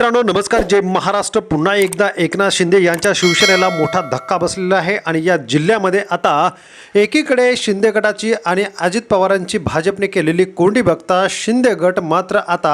मित्रांनो नमस्कार. जय महाराष्ट्र. पुन्हा एकदा एकनाथ शिंदे यांच्या शिवसेनेला मोठा धक्का बसलेला आहे आणि या जिल्ह्यामध्ये आता एकीकडे शिंदे गटाची आणि अजित पवारांची भाजपने केलेली कोंडी बघता शिंदे गट मात्र आता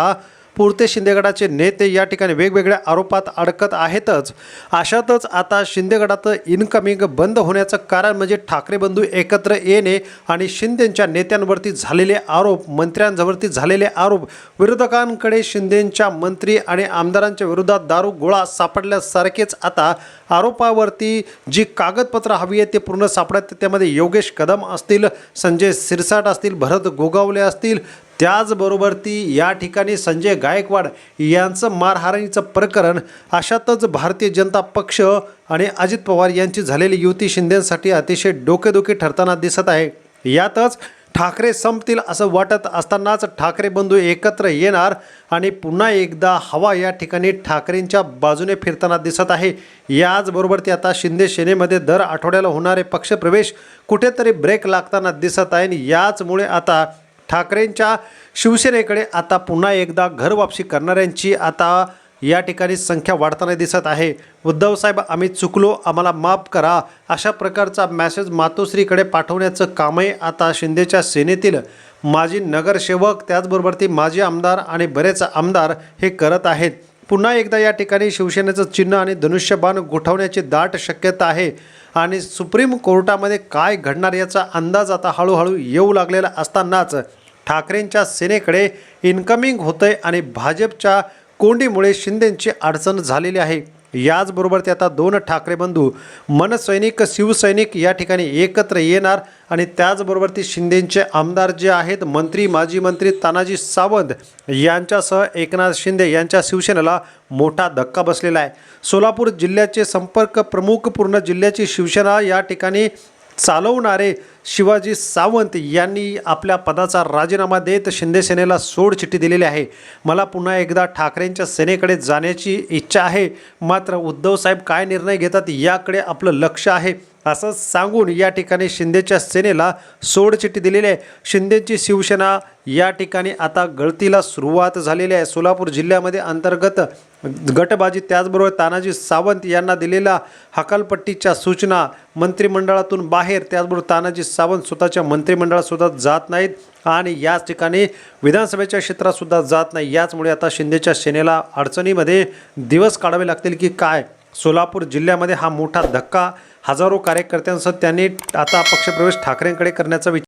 पुरते शिंदे गटाचे नेते या ठिकाणी वेगवेगळ्या आरोपात अडकत आहेतच. अशातच आता शिंदे गटात इनकमिंग बंद होण्याचं कारण म्हणजे ठाकरे बंधू एकत्र येणे आणि शिंदेंच्या नेत्यांवरती झालेले आरोप मंत्र्यांवरती झालेले आरोप विरोधकांकडे शिंदेंच्या मंत्री आणि आमदारांच्या विरोधात दारू गोळा सापडल्यासारखेच आता आरोपावरती जी कागदपत्र हवी आहे ते पूर्ण सापडत त्यामध्ये योगेश कदम असतील संजय सिरसाट असतील भरत गोगावले असतील त्याचबरोबर ती या ठिकाणी संजय गायकवाड यांचं मारहाणीचं प्रकरण अशातच भारतीय जनता पक्ष आणि अजित पवार यांची झालेली युती शिंदेसाठी अतिशय डोकेदुखी ठरताना दिसत आहे. यातच ठाकरे संपतील असं वाटत असतानाच ठाकरे बंधू एकत्र येणार आणि पुन्हा एकदा हवा या ठिकाणी ठाकरेंच्या बाजूने फिरताना दिसत आहे. याचबरोबर ते आता शिंदे सेनेमध्ये दर आठवड्याला होणारे पक्षप्रवेश कुठेतरी ब्रेक लागताना दिसत आहे आणि याचमुळे आता ठाकरेंच्या शिवसेनेकडे आता पुन्हा एकदा घर वापसी करणाऱ्यांची आता या ठिकाणी संख्या वाढताना दिसत आहे. उद्धवसाहेब आम्ही चुकलो आम्हाला माफ करा अशा प्रकारचा मॅसेज मातोश्रीकडे पाठवण्याचं कामही आता शिंदेच्या सेनेतील माजी नगरसेवक त्याचबरोबर ती माजी आमदार आणि बरेच आमदार हे करत आहेत. पुन्हा एकदा या ठिकाणी शिवसेनेचं चिन्ह आणि धनुष्यबाण गोठवण्याची दाट शक्यता आहे. आणि सुप्रीम कोर्टामध्ये काय घडणार याचा अंदाज आता हळूहळू येऊ लागलेला असतानाच ठाकरेंच्या सेनेकडे इन्कमिंग होतंय आणि भाजपच्या कोंडीमुळे शिंदेंची अडचण झालेली आहे. याचबरोबर ते आता दोन ठाकरे बंधू मनसैनिक शिवसैनिक या ठिकाणी एकत्र येणार आणि त्याचबरोबर ती शिंदेंचे आमदार जे आहेत मंत्री माजी मंत्री तानाजी सावंत यांच्यासह एकनाथ शिंदे यांच्या शिवसेनेला मोठा धक्का बसलेला आहे. सोलापूर जिल्ह्याचे संपर्क प्रमुख पूर्ण जिल्ह्याची शिवसेना या ठिकाणी चालवणारे शिवाजी सावंत यांनी आपल्या पदाचा राजीनामा देत शिंदेसेनेला सोडचिठ्ठी दिलेली आहे. मला पुन्हा एकदा ठाकरेंच्या सेनेकडे जाण्याची इच्छा आहे. मात्र उद्धव साहेब काय निर्णय घेतात याकडे आपलं लक्ष आहे. असं सांगून या ठिकाणी शिंदेच्या सेनेला सोडचिठ्ठी दिलेली आहे. शिंदेची शिवसेना या ठिकाणी आता गळतीला सुरुवात झालेली आहे. सोलापूर जिल्ह्यामध्ये अंतर्गत गटबाजी त्याचबरोबर तानाजी सावंत यांना दिलेल्या हकालपट्टीच्या सूचना मंत्रिमंडळातून बाहेर त्याचबरोबर तानाजी सावंत स्वतःच्या मंत्रिमंडळात सुद्धा जात नाहीत आणि याच ठिकाणी विधानसभेच्या क्षेत्रातसुद्धा जात नाही. याचमुळे आता शिंदेच्या सेनेला अडचणीमध्ये दिवस काढावे लागतील की काय? सोलापूर जिल्ह्यामध्ये हा मोठा धक्का. हजारो कार्यकर्त्यांसह त्यांनी आता पक्षप्रवेश ठाकरेंकडे करण्याचा विचार